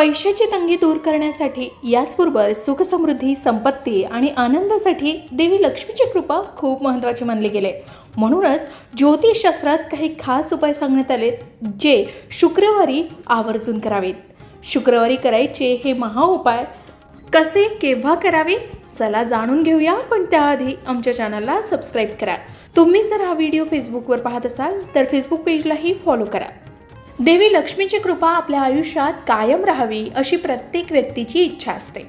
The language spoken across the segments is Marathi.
पैशाची तंगी दूर करण्यासाठी याचबरोबर सुखसमृद्धी संपत्ती आणि आनंदासाठी देवी लक्ष्मीची कृपा खूप महत्त्वाची मानली गेले. म्हणूनच ज्योतिषशास्त्रात काही खास उपाय सांगण्यात आले जे शुक्रवारी आवर्जून करावेत. शुक्रवारी करायचे हे महाउपाय कसे केव्हा करावे? चला जाणून घेऊया पण त्याआधी आमच्या चॅनलला सबस्क्राईब करा. तुम्ही जर हा व्हिडिओ फेसबुकवर पाहत असाल तर फेसबुक पेजलाही फॉलो करा. देवी लक्ष्मीची कृपा आपल्या आयुष्यात कायम राहावी अशी प्रत्येक व्यक्तीची इच्छा असते.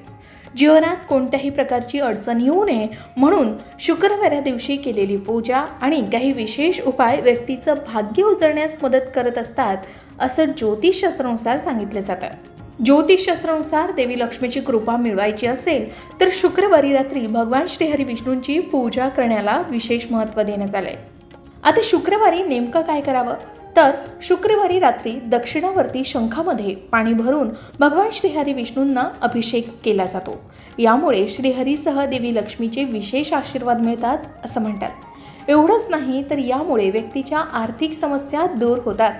जीवनात कोणत्याही प्रकारची अडचण येऊ नये म्हणून शुक्रवाऱ्या दिवशी केलेली पूजा आणि काही विशेष उपाय व्यक्तीचं भाग्य उजळण्यास मदत करत असतात असं ज्योतिषशास्त्रानुसार सांगितलं जातं. ज्योतिषशास्त्रानुसार देवी लक्ष्मीची कृपा मिळवायची असेल तर शुक्रवारी रात्री भगवान श्रीहरी विष्णूंची पूजा करण्याला विशेष महत्त्व देण्यात आलंय. आता शुक्रवारी नेमकं काय करावं? तर शुक्रवारी रात्री दक्षिणावर्ती शंखामध्ये पाणी भरून भगवान श्रीहरी विष्णूंना अभिषेक केला जातो. यामुळे श्रीहरीसह देवी लक्ष्मीचे विशेष आशीर्वाद मिळतात असं म्हणतात. एवढंच नाही तर यामुळे व्यक्तीच्या आर्थिक समस्या दूर होतात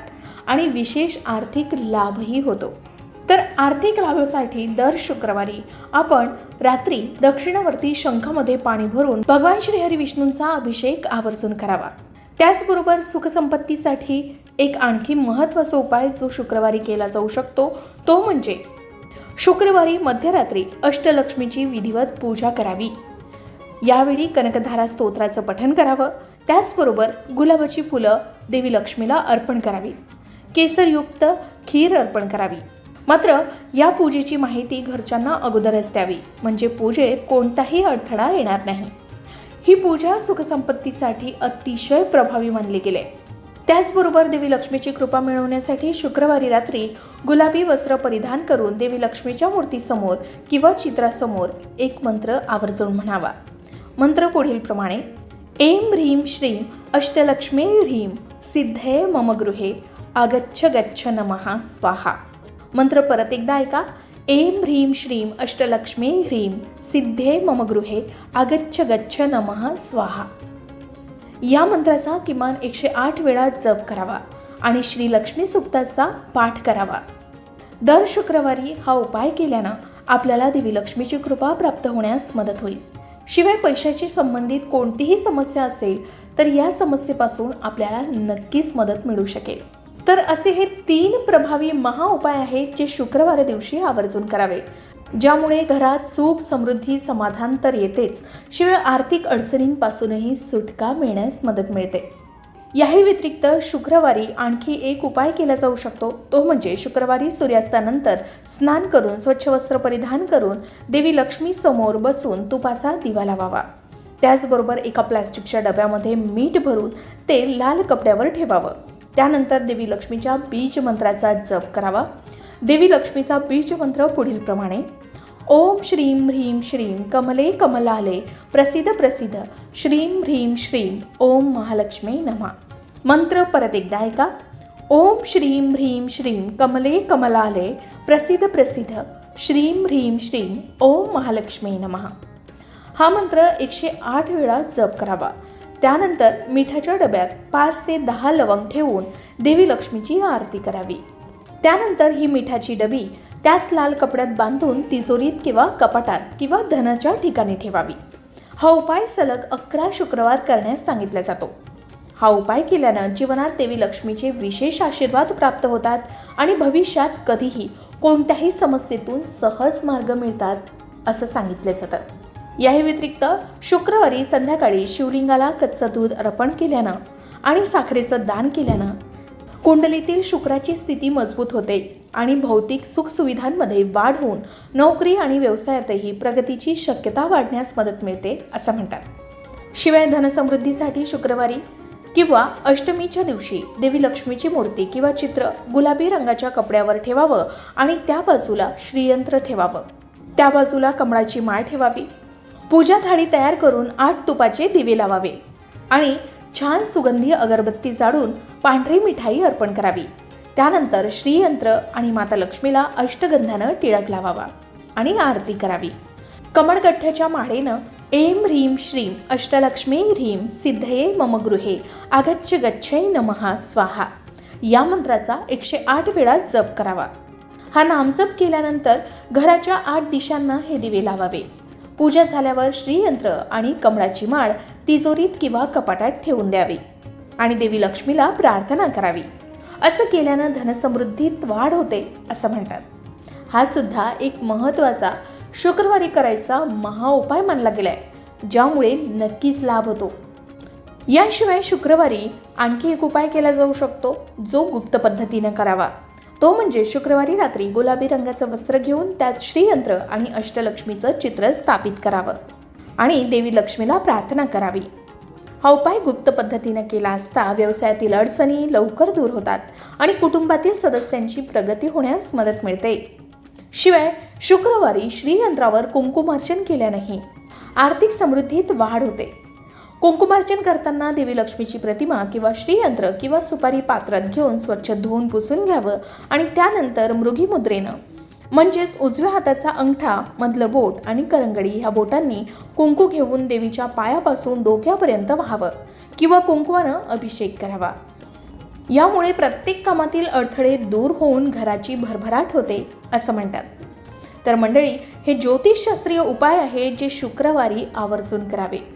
आणि विशेष आर्थिक लाभही होतो. तर आर्थिक लाभासाठी दर शुक्रवारी आपण रात्री दक्षिणावर्ती शंखामध्ये पाणी भरून भगवान श्रीहरी विष्णूंचा अभिषेक आवर्जून करावा. त्याचबरोबर सुखसंपत्तीसाठी एक आणखी महत्त्वाचा उपाय जो शुक्रवारी केला जाऊ शकतो तो म्हणजे शुक्रवारी मध्यरात्री अष्टलक्ष्मीची विधिवत पूजा करावी. यावेळी कनकधारा स्तोत्राचं पठण करावं. त्याचबरोबर गुलाबाची फुलं देवी लक्ष्मीला अर्पण करावी. केसरयुक्त खीर अर्पण करावी. मात्र या पूजेची माहिती घरच्यांना अगोदरच द्यावी. म्हणजे पूजेत कोणताही अडथळा येणार नाही. ही पूजा सुखसंपत्तीसाठी अतिशय प्रभावी मानली गेले. त्याचबरोबर देवी लक्ष्मीची कृपा मिळवण्यासाठी शुक्रवारी रात्री गुलाबी वस्त्र परिधान करून देवी लक्ष्मीच्या मूर्तीसमोर किंवा चित्रासमोर एक मंत्र आवर्जून म्हणावा. मंत्र पुढील प्रमाणे एम ह्रीम श्रीम अष्टलक्ष्मी ह्रीम सिद्धे मम गृहे आगच्छ गच्छ नमः स्वाहा. मंत्र परत एकदा ऐका. ऐं ह्रीं श्रीं अष्टलक्ष्मी ह्रीं सिद्धे मम गृहे आगच्छ गच्छ नमः स्वाहा। या मंत्राचा किमान एकशे आठ वेळा जप करावा आणि श्री लक्ष्मी सुक्ताचा पाठ करावा. दर शुक्रवारी हा उपाय केल्यानं आपल्याला देवी लक्ष्मीची कृपा प्राप्त होण्यास मदत होईल. शिवाय पैशाशी संबंधित कोणतीही समस्या असेल तर या समस्येपासून आपल्याला नक्कीच मदत मिळू शकेल. तर असे हे तीन प्रभावी महाउपाय आहेत जे शुक्रवार दिवशी आवर्जून करावे. ज्यामुळे घरात सुख समृद्धी समाधान तर येतेच. शिवाय आर्थिक अडचणींपासूनही सुटका मिळण्यास मदत मिळते. याही व्यतिरिक्त शुक्रवारी आणखी एक उपाय केला जाऊ शकतो. तो म्हणजे शुक्रवारी सूर्यास्तानंतर स्नान करून स्वच्छ वस्त्र परिधान करून देवी लक्ष्मी समोर बसून तुपाचा दिवा लावावा. त्याचबरोबर एका प्लॅस्टिकच्या डब्यामध्ये मीठ भरून ते लाल कपड्यावर ठेवावं. त्यानंतर देवी लक्ष्मीच्या बीज मंत्राचा जप करावा. देवी लक्ष्मीचा बीज मंत्र पुढील प्रमाणे ओम श्रीम ह्रीम श्रीम कमले कमलाले प्रसिद्ध प्रसिद्ध श्रीम ह्रीम श्रीम ओम महालक्ष्मी नमा. मंत्र परत एकदा ऐका. ओम श्रीम ह्रीम श्रीम कमले कमलाले प्रसिद्ध प्रसिद्ध श्रीम ह्रीम श्रीम ओम महालक्ष्मी नमः. हा मंत्र एकशे आठ वेळा जप करावा. त्यानंतर मिठाच्या डब्यात पाच ते दहा लवंग ठेवून देवी लक्ष्मीची आरती करावी. त्यानंतर ही मिठाची डबी त्याच लाल कपड्यात बांधून तिजोरीत किंवा कपाटात किंवा धनाच्या ठिकाणी ठेवावी. हा उपाय सलग अकरा शुक्रवार करण्यास सांगितला जातो. हा उपाय केल्यानं जीवनात देवी लक्ष्मीचे विशेष आशीर्वाद प्राप्त होतात आणि भविष्यात कधीही कोणत्याही समस्येतून सहज मार्ग मिळतात असं सांगितलं जातं. याही व्यतिरिक्त शुक्रवारी संध्याकाळी शिवलिंगाला कच्चं दूध अर्पण केल्यानं आणि साखरेचं दान केल्यानं कुंडलीतील शुक्राची स्थिती मजबूत होते आणि भौतिक सुखसुविधांमध्ये वाढ होऊन नोकरी आणि व्यवसायातही प्रगतीची शक्यता वाढण्यास मदत मिळते असं म्हणतात. शिवाय धनसमृद्धीसाठी शुक्रवारी किंवा अष्टमीच्या दिवशी देवी लक्ष्मीची मूर्ती किंवा चित्र गुलाबी रंगाच्या कपड्यावर ठेवावं आणि त्या बाजूला श्रीयंत्र ठेवावं. त्या बाजूला कमळाची माळ ठेवावी. पूजा थाळी तयार करून आठ तुपाचे दिवे लावावे आणि छान सुगंधी अगरबत्ती जाळून पांढरी मिठाई अर्पण करावी. त्यानंतर श्रीयंत्र आणि माता लक्ष्मीला अष्टगंधानं टिळक लावावा आणि आरती करावी. कमळगठ्ठ्याच्या माळेनं एम ह्रीम श्रीम अष्टलक्ष्मी ह्रीम सिद्धये मम गृहे आगच्छ गच्छै नमः स्वाहा. या मंत्राचा एकशे आठ वेळा जप करावा. हा नामजप केल्यानंतर घराच्या आठ दिशांना हे दिवे लावावे. पूजा झाल्यावर श्रीयंत्र आणि कमळाची माळ तिजोरीत किंवा कपाटात ठेवून द्यावी आणि देवी लक्ष्मीला प्रार्थना करावी. असं केल्यानं धनसमृद्धीत वाढ होते असं म्हणतात. हा सुद्धा एक महत्त्वाचा शुक्रवारी करायचा महाउपाय मानला गेलाय ज्यामुळे नक्कीच लाभ होतो. याशिवाय शुक्रवारी आणखी एक उपाय केला जाऊ शकतो जो गुप्त पद्धतीनं करावा. तो म्हणजे शुक्रवारी रात्री गुलाबी रंगाचं वस्त्र घेऊन त्यात श्रीयंत्र आणि अष्टलक्ष्मीचं चित्र स्थापित करावं आणि देवी लक्ष्मीला प्रार्थना करावी. हा उपाय गुप्त पद्धतीनं केला असता व्यवसायातील अडचणी लवकर दूर होतात आणि कुटुंबातील सदस्यांची प्रगती होण्यास मदत मिळते. शिवाय शुक्रवारी श्रीयंत्रावर कुंकुमार्चन केल्यानेही आर्थिक समृद्धीत वाढ होते. कुंकुमार्चन करताना देवी लक्ष्मीची प्रतिमा किंवा श्रीयंत्र किंवा सुपारी पात्रात घेऊन स्वच्छ धुवून पुसून घ्यावं आणि त्यानंतर मृगी मुद्रेनं. म्हणजेच उजव्या हाताचा अंगठा मधलं बोट आणि करंगडी ह्या बोटांनी कुंकू घेऊन देवीच्या पायापासून डोक्यापर्यंत व्हावं किंवा कुंकवानं अभिषेक करावा. यामुळे प्रत्येक कामातील अडथळे दूर होऊन घराची भरभराट होते असं म्हणतात. तर मंडळी हे ज्योतिषशास्त्रीय उपाय आहे जे शुक्रवारी आवर्जून करावे.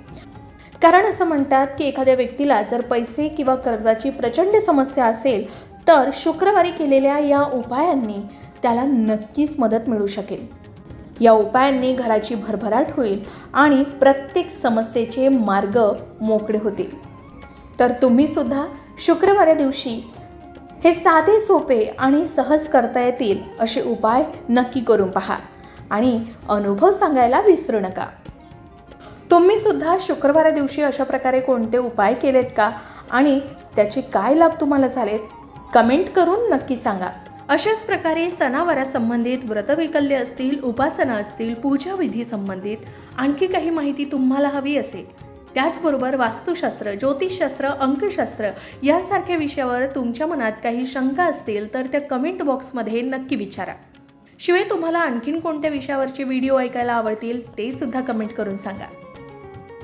कारण असं म्हणतात की एखाद्या व्यक्तीला जर पैसे किंवा कर्जाची प्रचंड समस्या असेल तर शुक्रवारी केलेल्या या उपायांनी त्याला नक्कीच मदत मिळू शकेल. या उपायांनी घराची भरभराट होईल आणि प्रत्येक समस्येचे मार्ग मोकळे होतील. तर तुम्ही सुद्धा दिवशी हे साधे सोपे आणि सहज करता येतील असे उपाय नक्की करून पहा आणि अनुभव सांगायला विसरू नका. तुम्ही सुद्धा शुक्रवारा दिवशी अशा प्रकारे कोणते उपाय केलेत का? आणि त्याचे काय लाभ तुम्हाला झालेत? कमेंट करून नक्की सांगा. अशाच प्रकारे सणावारासंबंधित व्रतवैकल्य असतील उपासना असतील पूजाविधी संबंधित आणखी काही माहिती तुम्हाला हवी असेल. त्याचबरोबर वास्तुशास्त्र ज्योतिषशास्त्र अंकशास्त्र यांसारख्या विषयावर तुमच्या मनात काही शंका असतील तर त्या कमेंट बॉक्समध्ये नक्की विचारा. शिवाय तुम्हाला आणखीन कोणत्या विषयावरचे व्हिडिओ ऐकायला आवडतील ते सुद्धा कमेंट करून सांगा.